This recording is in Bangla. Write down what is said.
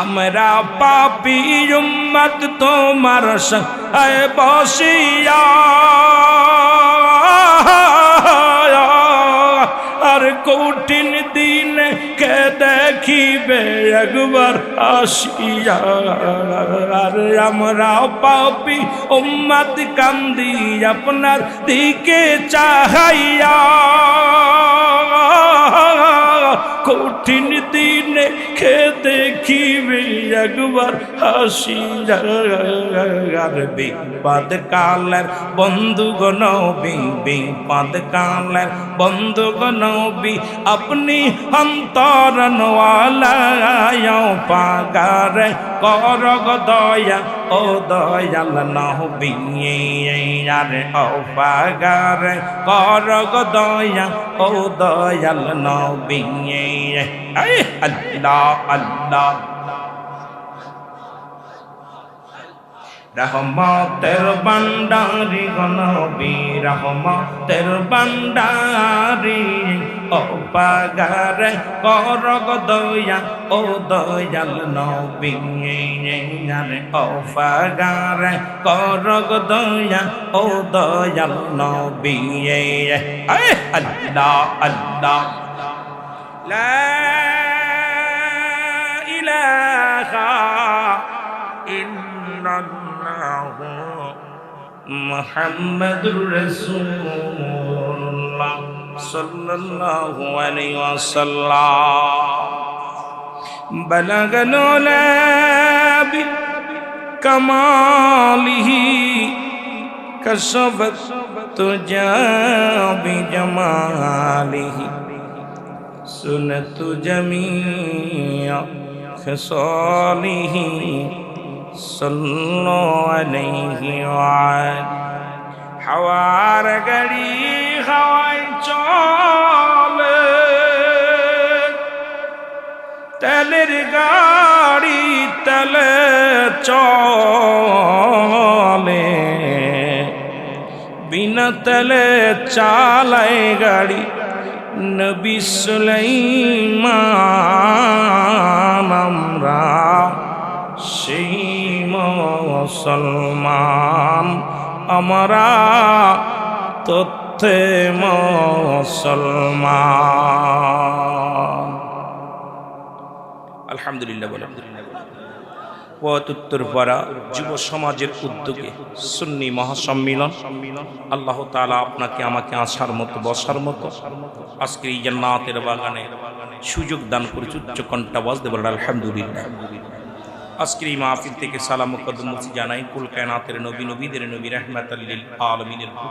আমরা পাপি উম্মত, তোমার সহায় বসিয়া। আর কঠিন দিন কে দেখিবে একবার আসিয়া। আর আমরা পাপি উম্মত কান্দি আপনার দিকে চাহাইয়া। কঠিন দিনে দেখিবে একবার হাসি। বিপদ কালের বন্ধু গনবি বিপদ কালের বন্ধু গনবি আপনি অন্তর নওয়ালায় পাগার করগ দয়া। ও দয়াল নহবি আর ও পাগার করগ দয়া ও দয়াল নবী আল্লাহ আল্লাহ। রহমতের বান্ডারি গনবী রহমতের বান্ডারি ও পাগার করগ দয়া ও দয়াল নবী ও পাগার করগ দয়া ও দয়াল নবী আল্লাহ আল্লাহ لا إله إلا الله محمد رسول الله صلى الله عليه وسلم بلغ العلا بكماله كشفت تجا بجماله سنت جميع خصاله صلوا عليه وعلى حوار غريب তেলের গাড়ি তেলে চলে। বিনা তেলে চালায় গাড়ি নবী সুলাইমান, আমরা সেই মুসলমান। আমরা তথ্যে মুসলমান। আলহামদুলিল্লাহ বলে। যুব সমাজের উদ্যোগে সুন্নি মহাসম্মিলন। আল্লাহ তালা আপনাকে আমাকে আসার মতো, বসার মতো আজকের এই বাগানে সুযোগ দান করেছে, উচ্চ কণ্ঠাবাজ দেব আলহামদুলিল্লাহ। আজকের এই মাহফিল থেকে সালাম কদম জানাই, কুল কায়নাতের নবী, নবীদের নবী রহমাত আলমিনের